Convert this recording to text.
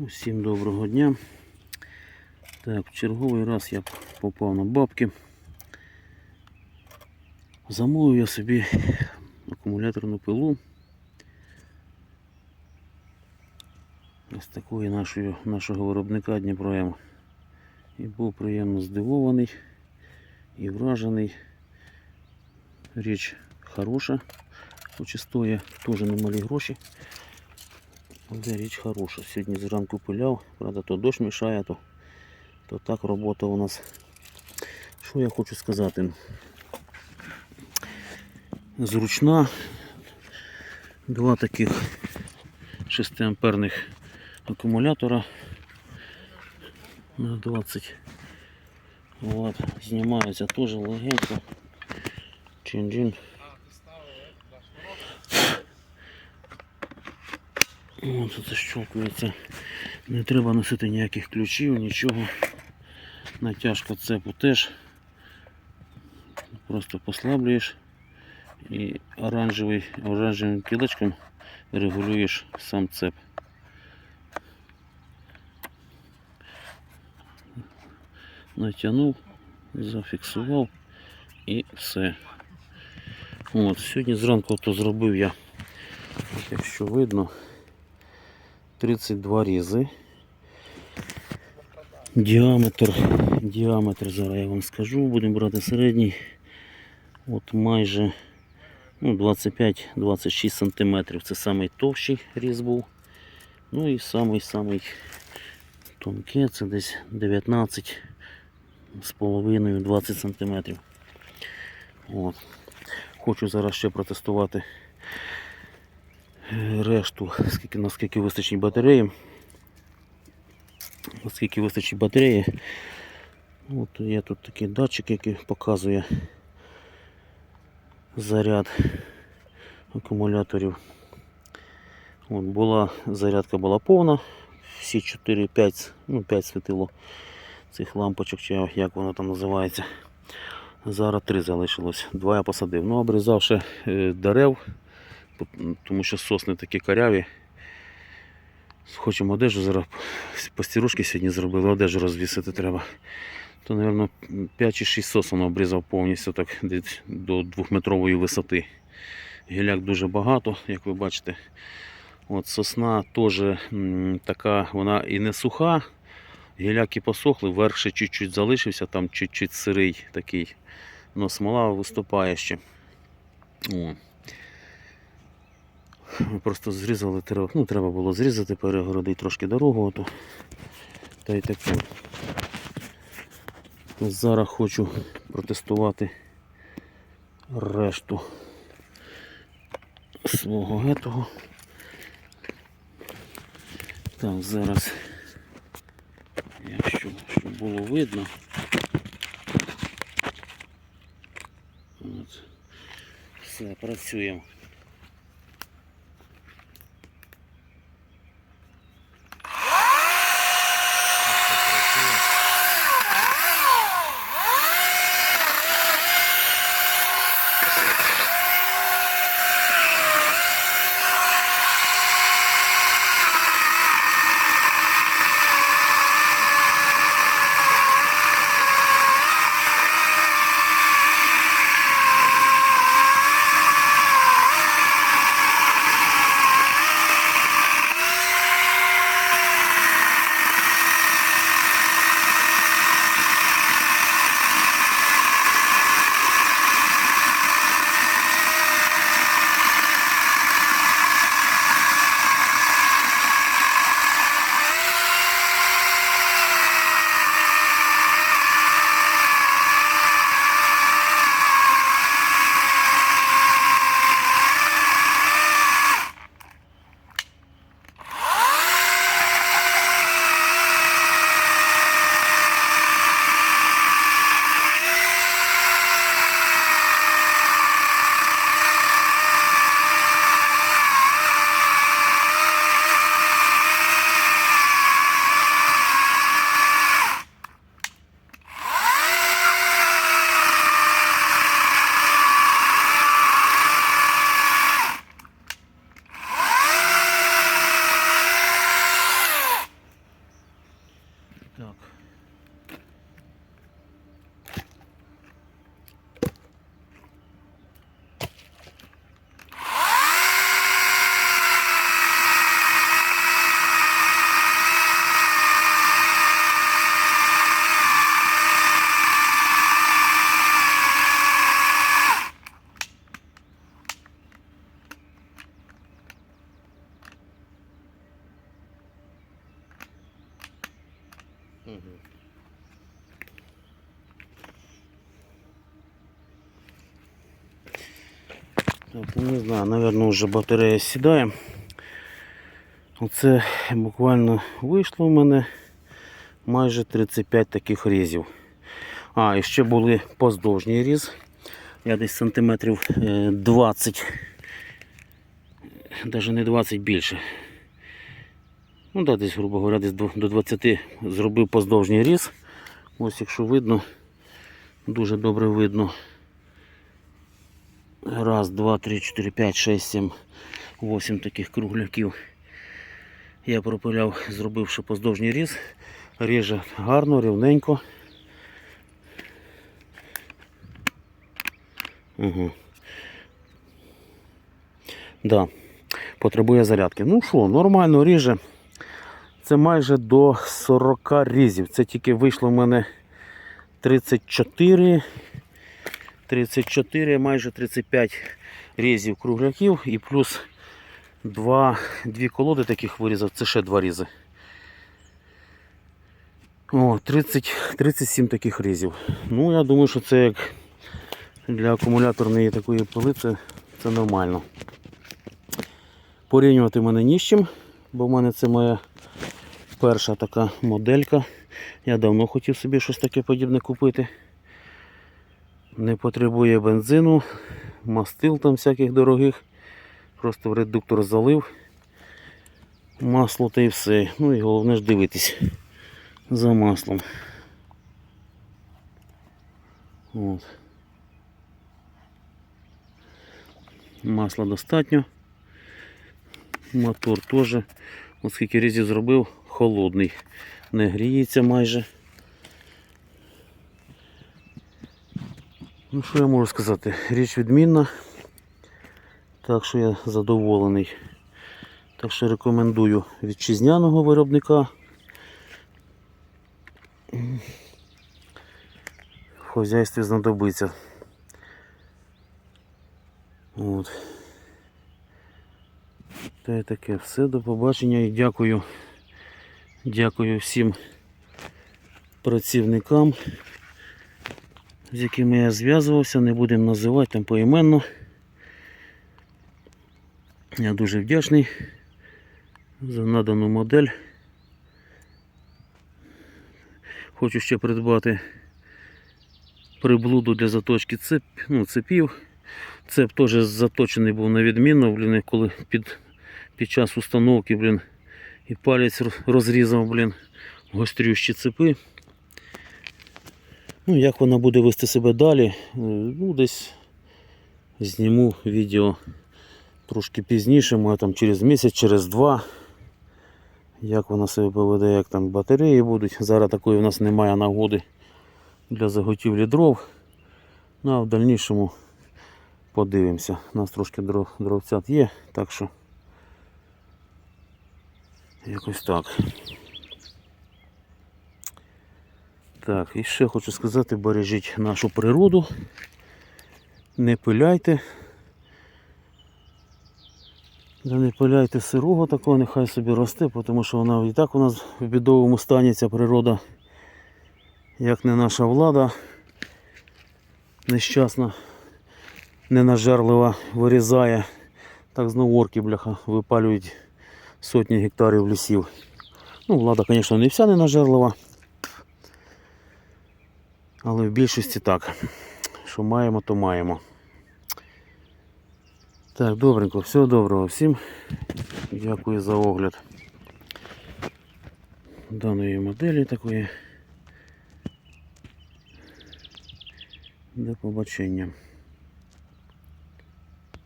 Усім доброго дня. Так, в черговий раз я попав на бабки. Замовив я собі акумуляторну пилу. Ось такої нашої, нашого виробника Дніпром. І був приємно здивований і вражений. Річ хороша, і теж немалі гроші. Але річ хороша. Сьогодні зранку пиляв, правда, то дощ мішає, то, то так робота у нас. Що я хочу сказати? Зручна. Два таких 6 амперних акумулятора на 20 От, знімаються теж легенько. Чин-джин. Ось це щелкується. Не треба носити ніяких ключів, нічого. Натяжка цепу теж. Просто послаблюєш і оранжевий, оранжевим кілочком регулюєш сам цеп. Натягнув, зафіксував і все. От, сьогодні зранку то зробив я, якщо видно, 32 різи. Діаметр, діаметр зараз я вам скажу, будемо брати середній. От майже ну, 25-26 см. Це самий товщий різ був. Ну і самий самий тонкий, це десь 19 з половиною 20 см. От. Хочу зараз ще протестувати решту, скільки, наскільки вистачить батареї. Наскільки вистачить батареї. От є тут такий датчик, який показує заряд акумуляторів. От була, зарядка була повна, всі 4-5, ну 5 світило цих лампочок, чи як воно там називається. Зараз три залишилось. Два я посадив. Ну, обрізавши е, дерев, тому що сосни такі каряві. Хочемо одежу зараз постірушки сьогодні зробили, одежу розвісити треба. То, мабуть, 5 чи 6 сосен обрізав повністю так до 2-метрової висоти. Гіляк дуже багато, як ви бачите. От Сосна теж така, вона і не суха. Гіляки посохли, верх ще чуть-чуть залишився, там чуть-чуть сирий такий. Но смола виступає ще. О. Ми просто зрізали, треба, ну, треба було зрізати, перегородити трошки дорогу. Ото. Та й таке. Зараз хочу протестувати решту свого гетого. Так, зараз, якщо щоб було видно. От. Все, працюємо. Ну не знаю, напевно, вже батарея сідає. Оце буквально вийшло в мене майже 35 таких різів. А, і ще були поздовжній різ. Я десь сантиметрів е, 20, навіть не 20 більше. Ну да, десь, грубо говоря, десь до 20 зробив поздовжній різ. Ось якщо видно, дуже добре видно. Раз, два, три, чотири, п'ять, шесть, сім, вісім таких кругляків. Я пропиляв, зробивши поздовжній різ. Ріже гарно, рівненько. Угу. Да. Потребує зарядки. Ну що, нормально ріже. Це майже до 40 різів. Це тільки вийшло в мене 34. 34, майже 35 різів кругляків і плюс два, дві колоди таких вирізав, це ще два різи. О, 30, 37 таких різів. Ну, я думаю, що це як для акумуляторної такої пили це, це нормально. Порівнювати мене ні з чим, бо в мене це моя перша така моделька. Я давно хотів собі щось таке подібне купити. Не потребує бензину, мастил там всяких дорогих. Просто в редуктор залив масло та і все. Ну і головне ж дивитись за маслом. От. Масла достатньо. Мотор теж, оскільки різів зробив, холодний. Не гріється майже. Ну що я можу сказати? Річ відмінна. Так що я задоволений. Так що рекомендую вітчизняного виробника. В хозяйстві знадобиться. От. Та й таке все. До побачення і дякую. Дякую всім працівникам, з якими я зв'язувався, не будемо називати там поіменно. Я дуже вдячний за надану модель. Хочу ще придбати приблуду для заточки цеп, ну, цепів. Цеп теж заточений був на відмінно, блін, коли під, під час установки, блін, і палець розрізав, блін, гострющі цепи. Ну, як вона буде вести себе далі, е, ну, десь зніму відео трошки пізніше, може там через місяць, через два. Як вона себе поведе, як там батареї будуть. Зараз такої в нас немає нагоди для заготівлі дров. Ну а в дальнішому подивимося. У нас трошки дров, дровцят є, так що якось так. Так, і ще хочу сказати, бережіть нашу природу, не пиляйте. Не пиляйте сирого такого, нехай собі росте, тому що вона і так у нас в бідовому стані ця природа, як не наша влада нещасна, ненажерлива вирізає. Так знову орки, бляха, випалюють сотні гектарів лісів. Ну, влада, звісно, не вся ненажерлива. Але в більшості так. Що маємо, то маємо. Так, добренько, всього доброго всім. Дякую за огляд даної моделі такої. До побачення.